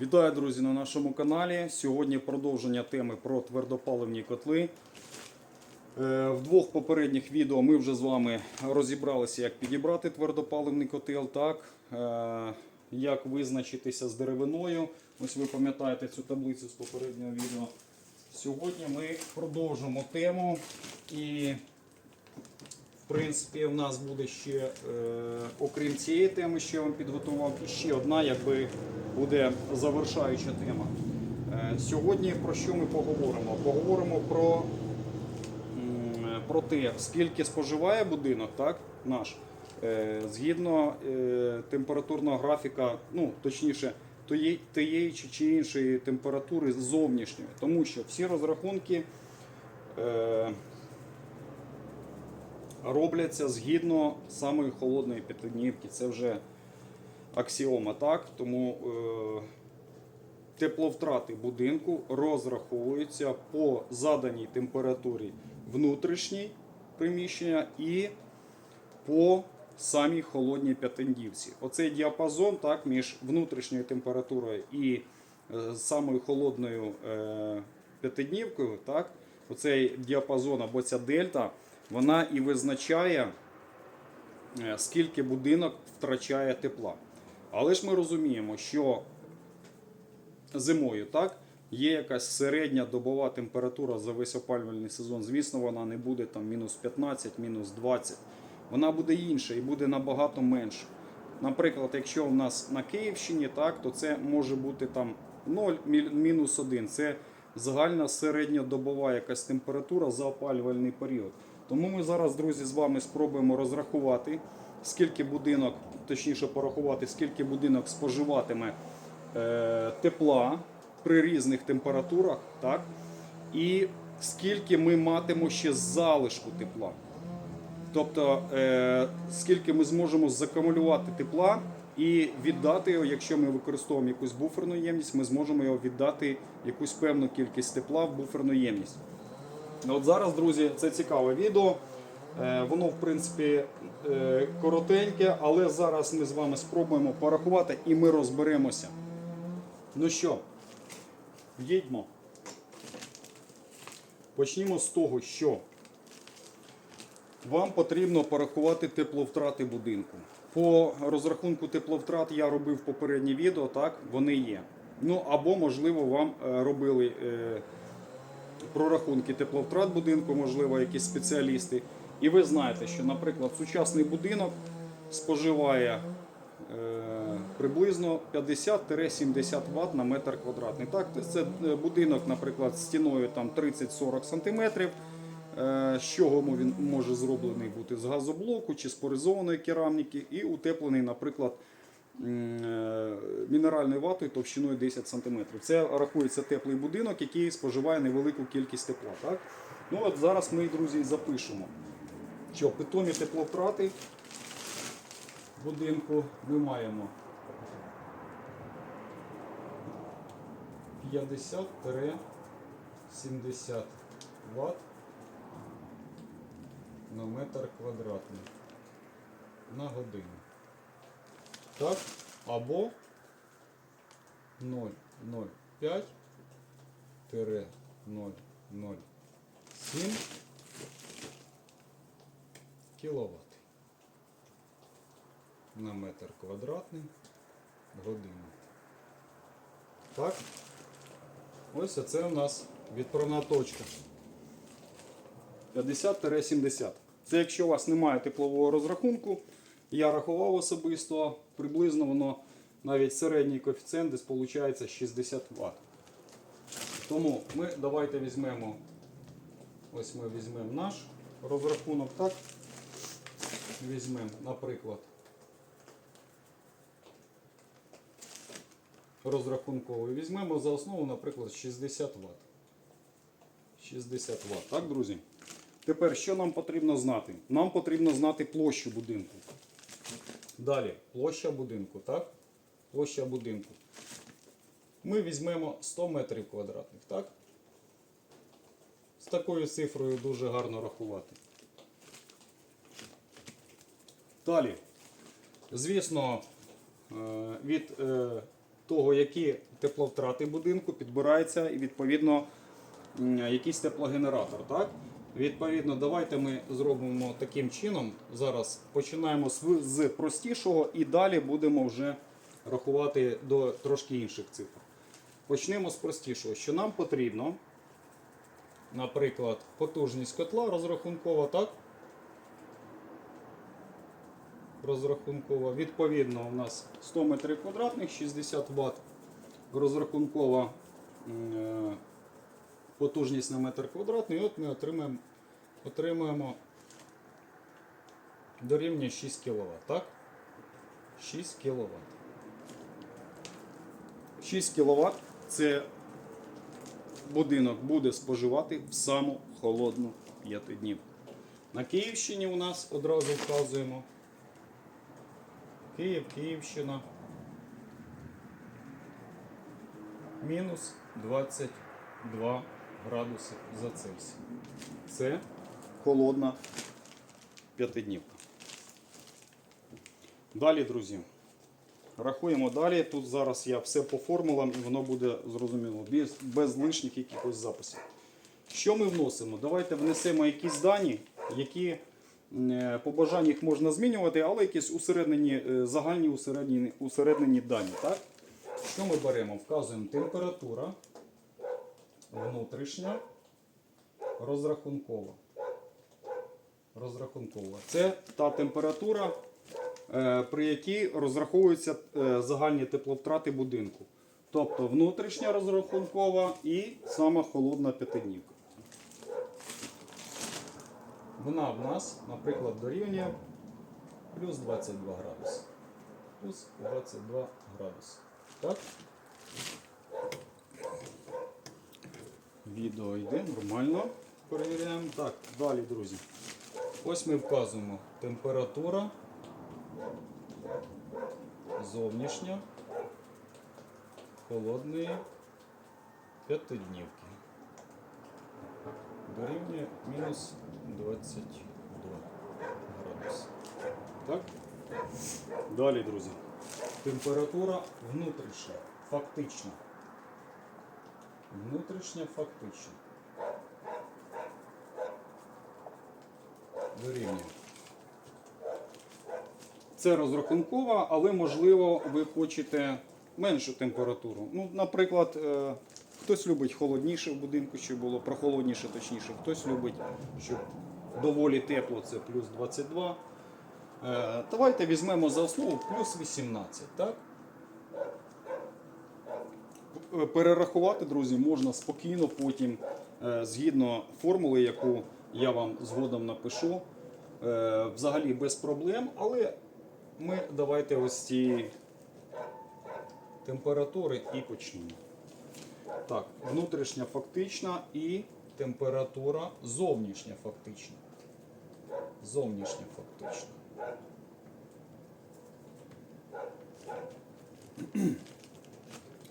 Вітаю, друзі, на нашому каналі. Сьогодні продовження теми про твердопаливні котли. Е, В двох попередніх відео ми вже з вами розібралися, як підібрати твердопаливний котел, так, е, як визначитися з деревиною. Ось ви пам'ятаєте цю таблицю з попереднього відео. Сьогодні ми продовжимо тему і в принципі, в нас буде ще, е, окрім цієї теми, що я вам підготував, і ще одна, якби буде завершаюча тема. Е, сьогодні про що ми поговоримо? Поговоримо про, про те, скільки споживає будинок, так, наш, е, згідно е, температурного графіка, ну, точніше, тієї чи, чи іншої температури зовнішньої. Тому що всі розрахунки. Е, робляться згідно самої холодної п'ятиднівки. Це вже аксіома, так? Тому е, тепловтрати будинку розраховуються по заданій температурі внутрішній приміщення і по самій холодній п'ятиднівці. Оцей діапазон так, між внутрішньою температурою і е, самою холодною е, п'ятиднівкою, так, оцей діапазон або ця дельта, вона і визначає, е, скільки будинок втрачає тепла. Але ж ми розуміємо, що зимою так, є якась середня добова температура за весь опалювальний сезон. Звісно, вона не буде там мінус 15, мінус 20. Вона буде інша і буде набагато менше. Наприклад, якщо у нас на Київщині, так, то це може бути там 0, мінус 1. Це загальна середньодобова якась температура за опалювальний період. Тому ми зараз, друзі, з вами спробуємо розрахувати, скільки будинок, точніше порахувати, скільки будинок споживатиме е, тепла при різних температурах, так? і скільки ми матимемо ще залишку тепла. Тобто, е, скільки ми зможемо закумулювати тепла і віддати його, якщо ми використовуємо якусь буферну ємність, ми зможемо його віддати якусь певну кількість тепла в буферну ємність. Ну, От зараз, друзі, це цікаве відео. Е, Воно, в принципі, е, коротеньке, але зараз ми з вами спробуємо порахувати і ми розберемося. Ну що, їдьмо. Почнімо з того, що вам потрібно порахувати тепловтрати будинку. По розрахунку тепловтрат я робив попереднє відео, так, вони є. Ну або, можливо, вам е, робили прорахунки тепловтрат будинку, можливо, якісь спеціалісти. І ви знаєте, що, наприклад, сучасний будинок споживає е, приблизно 50-70 Вт на метр квадратний. Так, це е, будинок, наприклад, з стіною там 30-40 см. З чого він може зроблений бути? З газоблоку чи з поризованої кераміки і утеплений, наприклад, мінеральною ватою товщиною 10 см. Це рахується теплий будинок, який споживає невелику кількість тепла. Так? Ну от Зараз ми, друзі, запишемо, що питомі тепловтрати будинку ми маємо 50-70 Вт на метр квадратний на годину. Так? Або 0,05 0,07 кВт на метр квадратний годину. Так? Ось це у нас відправна точка. 50-70. Це якщо у вас немає теплового розрахунку, я рахував особисто, приблизно воно навіть середній коефіцієнт десь виходить 60 Вт. Тому ми давайте візьмемо, ось ми візьмемо наш розрахунок, так? Візьмемо, наприклад, розрахунковий. Візьмемо за основу, наприклад, 60 Вт. 60 Вт. Так, друзі? Тепер що нам потрібно знати? Нам потрібно знати площу будинку. Далі, площа будинку, так? Площа будинку. Ми візьмемо 100 метрів квадратних, так? З такою цифрою дуже гарно рахувати. Далі. Звісно, е, від е, того, які тепловтрати будинку, підбирається і відповідно якийсь теплогенератор. Так? Відповідно, давайте ми зробимо таким чином. Зараз починаємо з, простішого і далі будемо вже рахувати до трошки інших цифр. Почнемо з простішого. Що нам потрібно, наприклад, потужність котла розрахункова, так? Розрахункова. Відповідно, у нас 100 метрів квадратних, 60 Вт. Розрахункова е, потужність на метр квадратний. І от ми отримаємо, отримаємо дорівнює 6 кВт. Так? 6 кВт. 6 кВт це будинок буде споживати в саму холодну п'ятиднівку. На Київщині у нас одразу вказуємо. Київ, Київщина. Мінус 22 градуси за Цельсієм. Це холодна п'ятиднівка. Далі, друзі. Рахуємо далі. Тут зараз я все по формулам і воно буде зрозуміло, без, без лишніх якихось записів. Що ми вносимо? Давайте внесемо якісь дані, які е, по бажанню їх можна змінювати, але якісь усереднені, е, загальні усереднені, усереднені дані. Так? Що ми беремо? Вказуємо температура внутрішня, розрахункова. Розрахункова. Це та температура, е, при якій розраховуються е, загальні тепловтрати будинку. Тобто внутрішня розрахункова і сама холодна п'ятиднівка. Вона в нас, наприклад, дорівнює плюс 22 градуси. Плюс 22 градуси. Так? Відео йде нормально. Перевіряємо. Так, далі, друзі. Ось ми вказуємо температура зовнішня холодної п'ятиднівки. Дорівнює мінус 22 градуси. Так? Далі, друзі. Температура внутрішня, фактична. Внутрішня фактична. Дорівнює. Це розрахункова, але можливо ви хочете меншу температуру. Ну, наприклад, е, хтось любить холодніше в будинку, щоб було прохолодніше, точніше, хтось любить, щоб доволі тепло, це плюс 22. Е, Давайте візьмемо за основу плюс 18. Так? Е, Перерахувати, друзі, можна спокійно потім, е, згідно формули, яку я вам згодом напишу, е, взагалі без проблем, але ми давайте ось ці температури і почнемо. Так, внутрішня фактична і температура зовнішня фактична. Зовнішня фактична.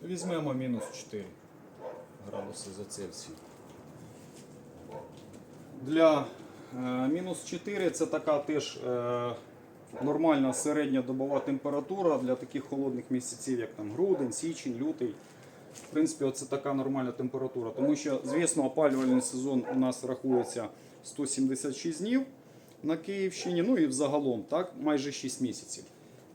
Візьмемо мінус 4 градуси за Цельсієм. Для е, мінус 4 це така теж е, нормальна середня добова температура для таких холодних місяців, як там грудень, січень, лютий. В принципі, оце така нормальна температура. Тому що, звісно, опалювальний сезон у нас рахується 176 днів на Київщині, ну і взагалом, так, майже 6 місяців.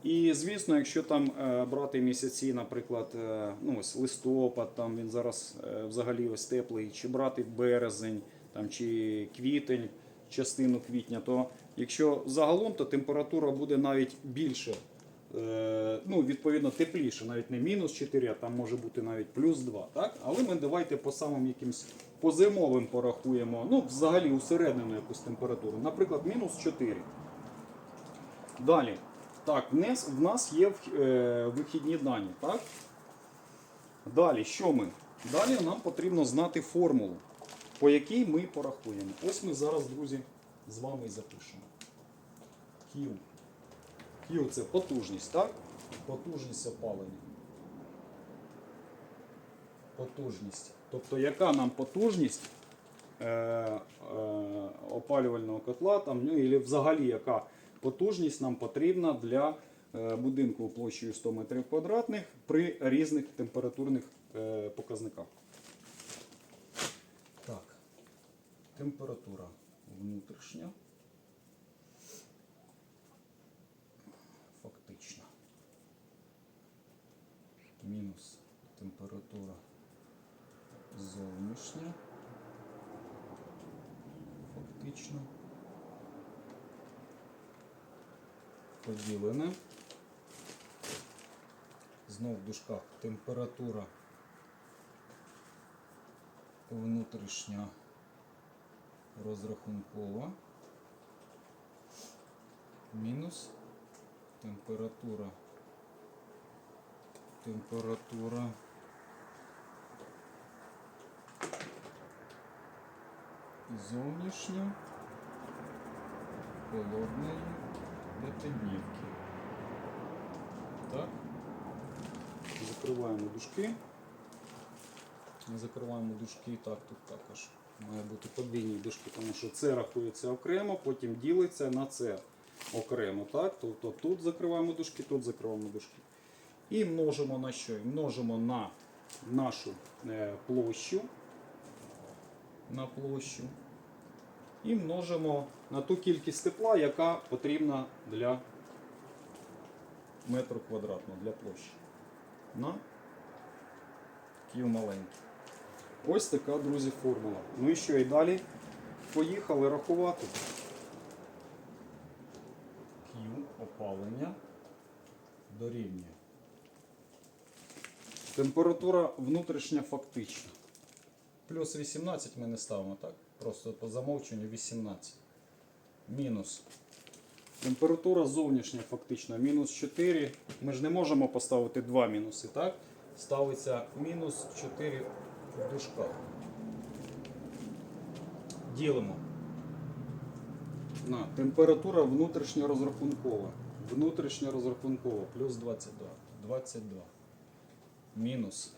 І звісно, якщо там е, брати місяці, наприклад, е, ну ось листопад, там він зараз е, взагалі ось теплий, чи брати березень, там чи квітень, частину квітня, то якщо загалом, то температура буде навіть більше, ну відповідно тепліше, навіть не мінус 4, а там може бути навіть плюс 2. Так? Але ми давайте по самим якимсь по зимовим порахуємо, ну взагалі усереднену якусь температуру, наприклад, мінус 4. Далі. Так, в нас, є е, вихідні дані. Так? Далі, що ми? Далі нам потрібно знати формулу, по якій ми порахуємо. Ось ми зараз, друзі, з вами і запишемо. Q. Q це потужність, так? Потужність опалення. Потужність. Тобто, яка нам потужність е, е, опалювального котла, там, ну, і взагалі яка потужність нам потрібна для е, будинку площею 100 метрів квадратних при різних температурних е, показниках. Так, температура внутрішня. Фактично. Мінус температура зовнішня. Фактично. Поділене. Знов в дужках температура внутрішня розрахункова. Мінус температура. Температура. Зовнішня холодної п'ятиднівки. Так. Закриваємо дужки. Закриваємо дужки. Так, тут також має бути подвійні дужки, тому що це рахується окремо, потім ділиться на це окремо. Так? Тобто тут закриваємо дужки, тут закриваємо дужки. І множимо на що? І Множимо на нашу е, площу. На площу. І множимо на ту кількість тепла, яка потрібна для метру квадратного для площі. На Q маленький. Ось така, друзі, формула. Ну і що, і далі поїхали рахувати. Q опалення дорівнює. Температура внутрішня фактична. Плюс 18 ми не ставимо, так? Просто по замовченню 18. Мінус. Температура зовнішня фактично мінус 4. Ми ж не можемо поставити два мінуси, так? Ставиться мінус 4 в дужках. Ділимо. На температура внутрішня розрахункова. Внутрішня розрахункова плюс 22. 22. Мінус.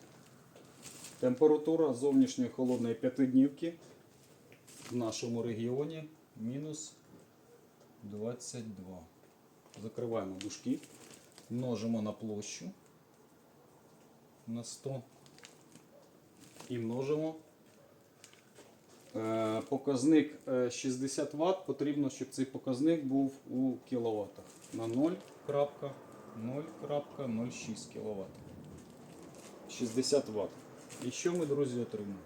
Температура зовнішньої холодної п'ятиднівки в нашому регіоні мінус 22. Закриваємо дужки, множимо на площу на 100 і множимо. Е, Показник е, 60 Вт потрібно, щоб цей показник був у кіловатах на 0,0,06 кВт. 60 Вт. І що ми, друзі, отримаємо?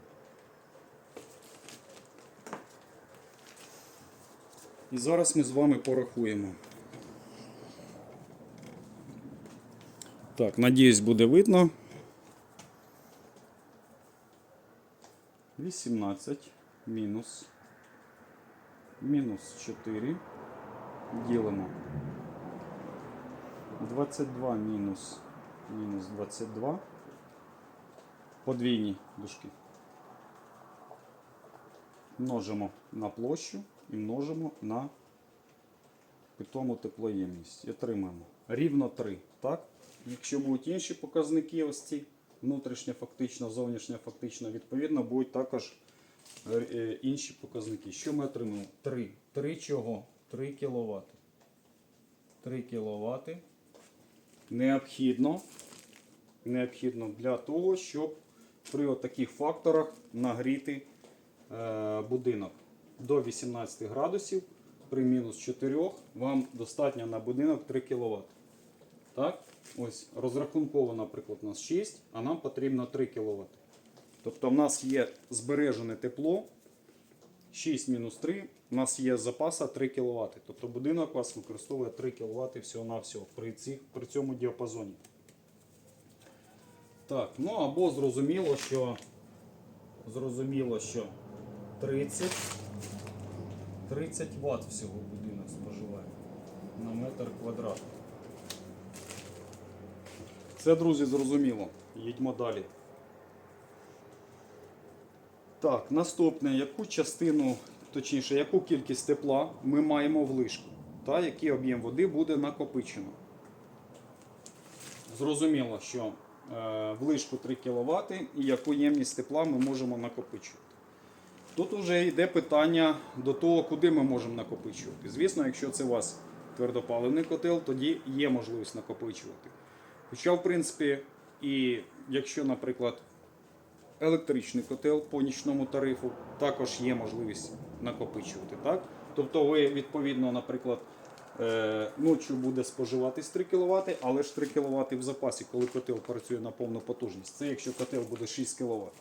І зараз ми з вами порахуємо. Так, надіюсь, буде видно. 18 мінус. Мінус 4. Ділимо. 22 мінус. Мінус 22. Подвійні дужки. Множимо на площу і множимо на питому теплоємність. І отримаємо рівно 3. Так? Якщо будуть інші показники, ось ці внутрішня фактично, зовнішня фактично, відповідно, будуть також е, е, інші показники. Що ми отримаємо? 3. 3 чого? 3 кВт. 3 кВт необхідно, необхідно для того, щоб при таких факторах нагріти е, будинок до 18 градусів при мінус 4 вам достатньо на будинок 3 кВт. Так? Ось розрахунково, наприклад, у нас 6, а нам потрібно 3 кВт. Тобто в нас є збережене тепло 6 мінус 3, у нас є запаса 3 кВт. Тобто будинок у вас використовує 3 кВт всього-навсього при, цих, при цьому діапазоні. Так, ну або зрозуміло, що зрозуміло, що 30, 30 Вт всього будинок споживає на метр квадратний. Це, друзі, зрозуміло. Їдьмо далі. Так, наступне, яку частину, точніше, яку кількість тепла ми маємо в лишку, та який об'єм води буде накопичено. Зрозуміло, що е, в лишку 3 кВт і яку ємність тепла ми можемо накопичувати. Тут вже йде питання до того, куди ми можемо накопичувати. Звісно, якщо це у вас твердопаливний котел, тоді є можливість накопичувати. Хоча, в принципі, і якщо, наприклад, електричний котел по нічному тарифу, також є можливість накопичувати. Так? Тобто ви, відповідно, наприклад, е, ночі буде споживатись 3 кВт, але ж 3 кВт в запасі, коли котел працює на повну потужність. Це якщо котел буде 6 кВт,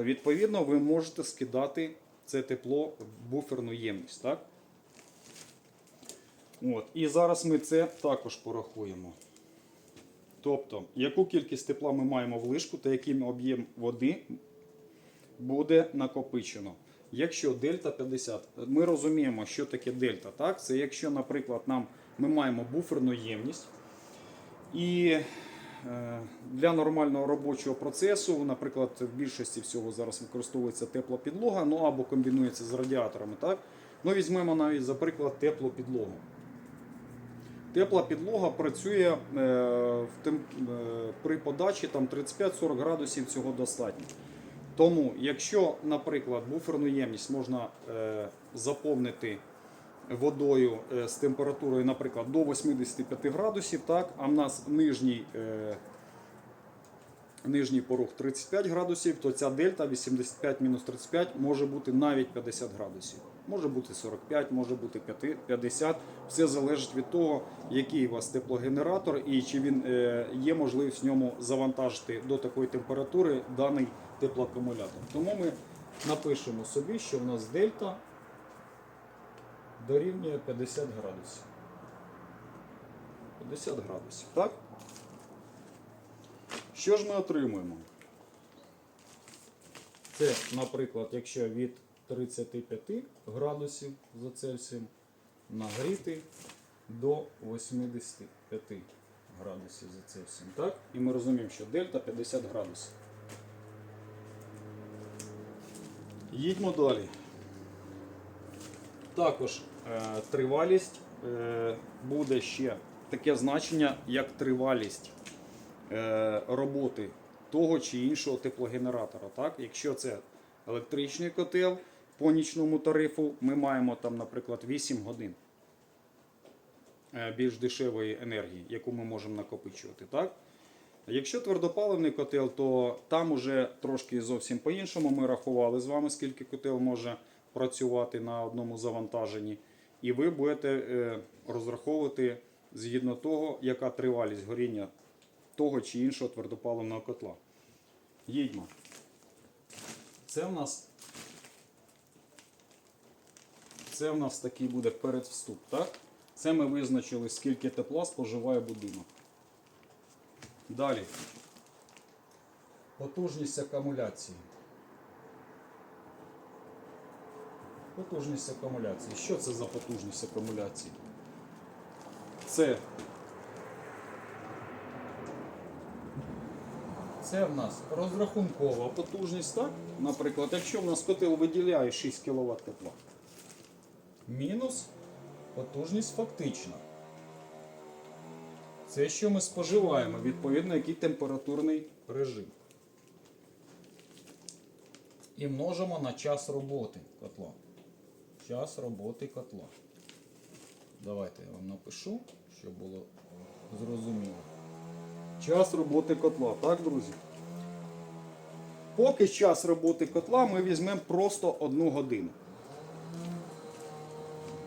то відповідно ви можете скидати це тепло в буферну ємність. Так? От. І зараз ми це також порахуємо. Тобто, яку кількість тепла ми маємо в лишку та який об'єм води буде накопичено. Якщо дельта 50, ми розуміємо, що таке дельта. Так? Це якщо, наприклад, нам, ми маємо буферну ємність, і для нормального робочого процесу, наприклад, в більшості всього зараз використовується тепла підлога, ну або комбінується з радіаторами. Так? Ну, візьмемо навіть, за приклад, теплу підлогу. Тепла підлога працює е, в тем, е, при подачі там 35-40 градусів цього достатньо. Тому, якщо, наприклад, буферну ємність можна е, заповнити водою е, з температурою, наприклад, до 85 градусів, так, а в нас нижній, е, нижній порог 35 градусів, то ця дельта 85-35 може бути навіть 50 градусів. Може бути 45, може бути 50. Все залежить від того, який у вас теплогенератор і чи він е, є можливість в ньому завантажити до такої температури даний теплоакумулятор. Тому ми напишемо собі, що в нас дельта дорівнює 50 градусів. 50 градусів, так? Що ж ми отримуємо? Це, наприклад, якщо від 35 градусів за Цельсієм нагріти до 85 градусів за Цельсієм. Так? І ми розуміємо, що дельта 50 градусів. Їдьмо далі. Також тривалість е, буде ще таке значення, як тривалість е, роботи того чи іншого теплогенератора. Так? Якщо це електричний котел по нічному тарифу, ми маємо там, наприклад, 8 годин е, більш дешевої енергії, яку ми можемо накопичувати. Так? Якщо твердопаливний котел, то там уже трошки зовсім по-іншому. Ми рахували з вами, скільки котел може працювати на одному завантаженні. І ви будете е, розраховувати згідно того, яка тривалість горіння того чи іншого твердопаливного котла. Їдьмо. Це в нас. Це в нас такий буде передвступ, так? Це ми визначили, скільки тепла споживає будинок. Далі. Потужність акумуляції. Потужність акумуляції. Що це за потужність акумуляції? Це. Це в нас розрахункова потужність, так? Наприклад, якщо в нас котел виділяє 6 кВт тепла. Мінус потужність фактична. Це що ми споживаємо, відповідно, який температурний режим. І множимо на час роботи котла. Час роботи котла. Давайте я вам напишу, щоб було зрозуміло. Час роботи котла, так, друзі? Поки час роботи котла ми візьмемо просто одну годину.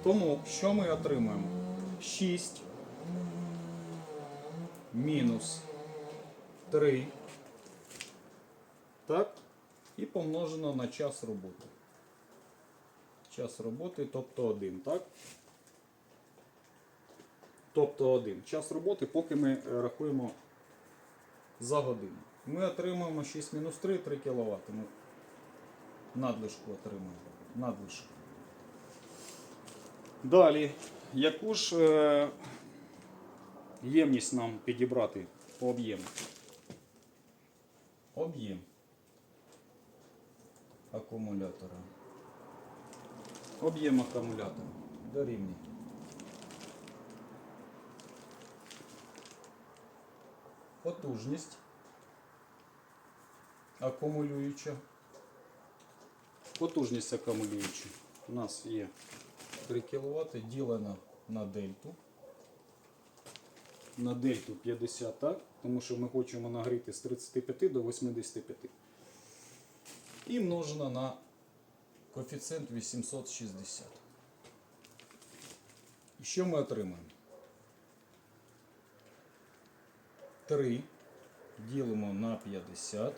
Тому що ми отримаємо? 6 мінус 3. Так? І помножено на час роботи. Час роботи, тобто 1, так? Тобто 1. Час роботи, поки ми е, рахуємо за годину. Ми отримуємо 6 мінус 3, 3 кВт. Ми надлишку отримуємо. Надлишок. Далі, яку ж е, ємність нам підібрати по об'єму? Об'єм акумулятора. Об'єм акумулятора дорівнює. Потужність акумулююча. Потужність акумулююча. У нас є 3 кВт ділено на дельту. на дельту 50, так? Тому що ми хочемо нагріти з 35 до 85. І множено на коефіцієнт 860. І що ми отримаємо? 3 ділимо на 50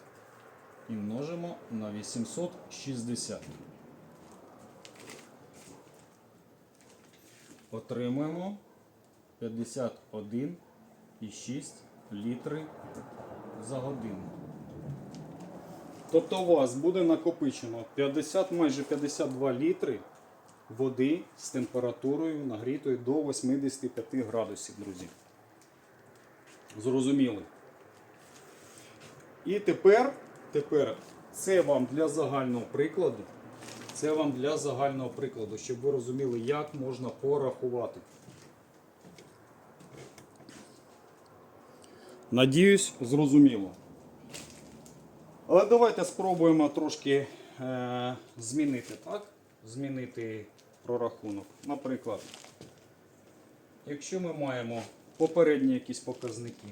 і множимо на 860. Отримуємо 51,6 літри за годину. Тобто у вас буде накопичено 50, майже 52 літри води з температурою нагрітою до 85 градусів, друзі. Зрозуміли. І тепер, тепер це вам для загального прикладу. Це вам для загального прикладу, щоб ви розуміли, як можна порахувати. Надіюсь, зрозуміло. Але давайте спробуємо трошки е, змінити, так? Змінити прорахунок. Наприклад, якщо ми маємо попередні якісь показники,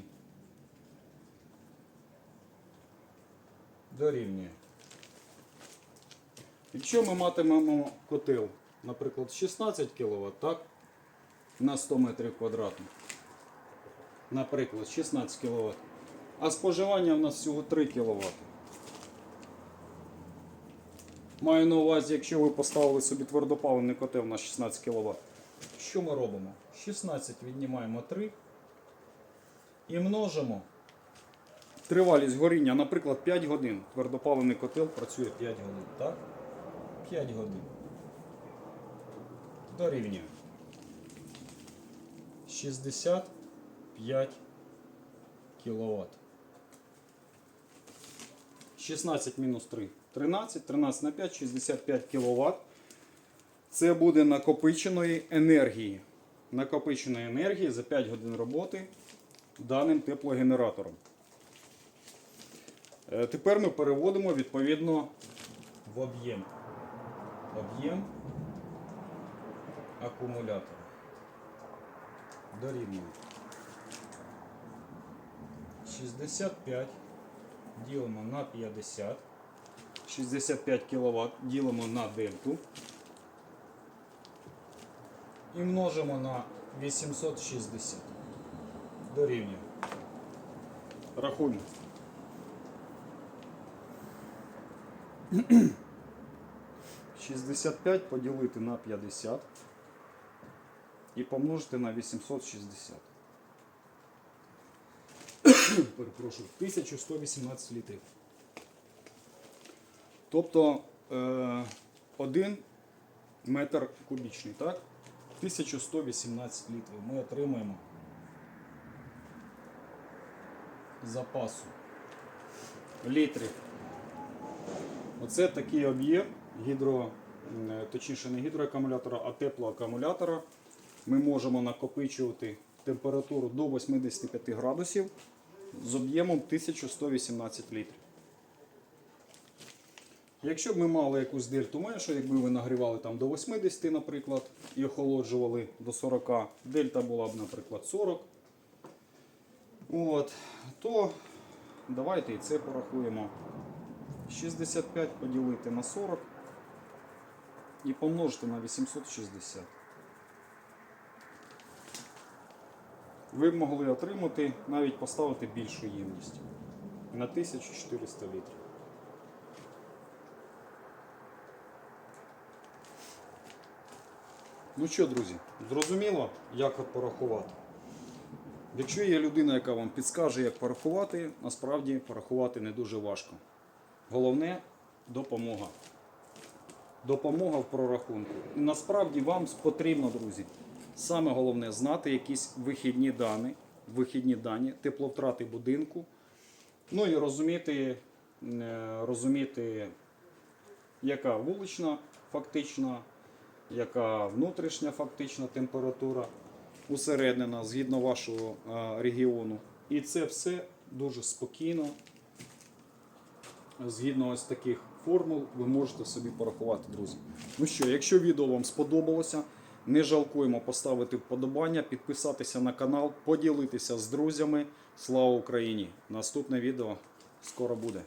дорівнює. Якщо ми матимемо котел, наприклад, 16 кВт, так? На 100 метрів квадратних. Наприклад, 16 кВт. А споживання в нас всього 3 кВт. Маю на увазі, якщо ви поставили собі твердопаливний котел на 16 кВт. Що ми робимо? 16 віднімаємо 3 і множимо тривалість горіння, наприклад, 5 годин. Твердопаливний котел працює 5 годин. Так? 5 годин. Дорівнює. 65 кВт. 16 мінус 3. 13, 13 на 5, 65 кВт. Це буде накопиченої енергії. Накопиченої енергії за 5 годин роботи даним теплогенератором. Е, Тепер ми переводимо відповідно в об'єм. Об'єм акумулятора. Дорівнює. 65 ділимо на 50. 65 кВт ділимо на дельту. І множимо на 860. Дорівнює. Рахуємо. Шістдесят п'ять поділити на 50 і помножити на 860. Перепрошую, 1118 літрів. Тобто е, 1 метр кубічний, так? 1118 літрів. Ми отримаємо запасу літрів. Оце такий об'єм гідро, е, точніше не гідроакумулятора, а теплоакумулятора. Ми можемо накопичувати температуру до 85 градусів з об'ємом 1118 літрів. Якщо б ми мали якусь дельту меншу, якби ви нагрівали там до 80, наприклад, і охолоджували до 40, дельта була б, наприклад, 40, от, то давайте і це порахуємо. 65 поділити на 40 і помножити на 860. Ви б могли отримати, навіть поставити більшу ємність на 1400 літрів. Ну що, друзі, зрозуміло, як порахувати. Якщо є людина, яка вам підскаже, як порахувати, насправді порахувати не дуже важко. Головне допомога. Допомога в прорахунку. І насправді вам потрібно, друзі, саме головне знати якісь вихідні дані, вихідні дані, тепловтрати будинку. Ну і розуміти, е, розуміти, яка вулична фактична, яка внутрішня фактична температура усереднена згідно вашого регіону. І це все дуже спокійно. Згідно ось таких формул ви можете собі порахувати, друзі. Ну що, якщо відео вам сподобалося, Не жалкуємо поставити вподобання, підписатися на канал, поділитися з друзями. Слава Україні! Наступне відео скоро буде.